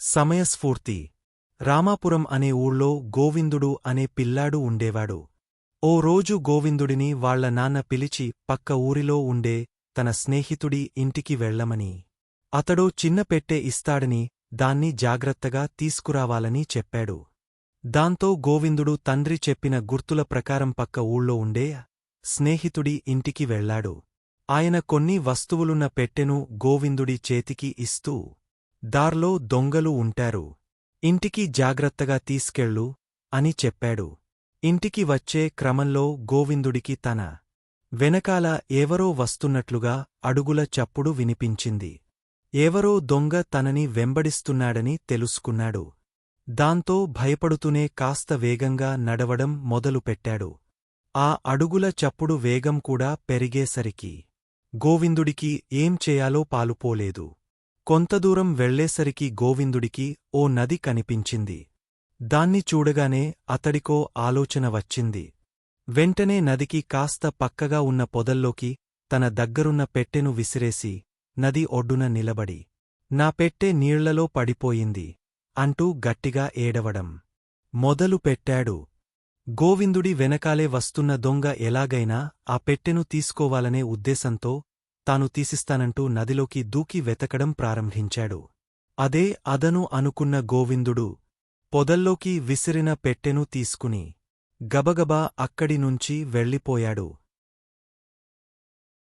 సమయస్ఫూర్తి. రామాపురం అనే ఊళ్ళో గోవిందుడు అనే పిల్లాడు ఉండేవాడు. ఓ రోజు గోవిందుడిని వాళ్ళ నాన్న పిలిచి పక్క ఊరిలో ఉండే తన స్నేహితుడి ఇంటికి వెళ్ళమని అతడో చిన్న పెట్టె ఇస్తాడని దాన్ని జాగ్రత్తగా తీసుకురావాలని చెప్పాడు. దాంతో గోవిందుడు తండ్రి చెప్పిన గుర్తుల ప్రకారం పక్క ఊళ్ళో ఉండే స్నేహితుడి ఇంటికి వెళ్ళాడు. ఆయన కొన్ని వస్తువులున్న పెట్టెను గోవిందుడి చేతికి ఇస్తూ దార్లో దొంగలు ఉంటారు. ఇంటికి జాగ్రత్తగా తీసుకెళ్ళు అని చెప్పాడు. ఇంటికి వచ్చే క్రమంలో గోవిందుడికి తన వెనకాల ఎవరో వస్తున్నట్లుగా అడుగుల చప్పుడు వినిపించింది. ఎవరో దొంగ తనని వెంబడిస్తున్నాడని తెలుసుకున్నాడు. దాంతో భయపడుతూనే కాస్త వేగంగా నడవడం మొదలుపెట్టాడు. ఆ అడుగుల చప్పుడు వేగం కూడా పెరిగేసరికి గోవిందుడికి ఏం చేయాలో పాలుపోలేదు. కొంతదూరం వెళ్ళేసరికి గోవిందుడికి ఓ నది కనిపించింది. దాన్ని చూడగానే అతడికో ఆలోచన వచ్చింది. వెంటనే నదికి కాస్త పక్కగా ఉన్న పొదల్లోకి తన దగ్గరున్న పెట్టెను విసిరేసి నది ఒడ్డున నిలబడి నా పెట్టె నీళ్ళలో పడిపోయింది అంటూ గట్టిగా ఏడవడం. మొదలు పెట్టాడు. గోవిందుడి వెనకాలే వస్తున్న దొంగ ఎలాగైనా ఆ పెట్టెను తీసుకోవాలనే ఉద్దేశంతో తాను తీసిస్తానంటూ నదిలోకి దూకి వెతకడం ప్రారంభించాడు. అదే అదను అనుకున్న గోవిందుడు పొదల్లోకి విసిరిన పెట్టెను తీసుకుని గబగబా అక్కడి నుంచి వెళ్ళిపోయాడు.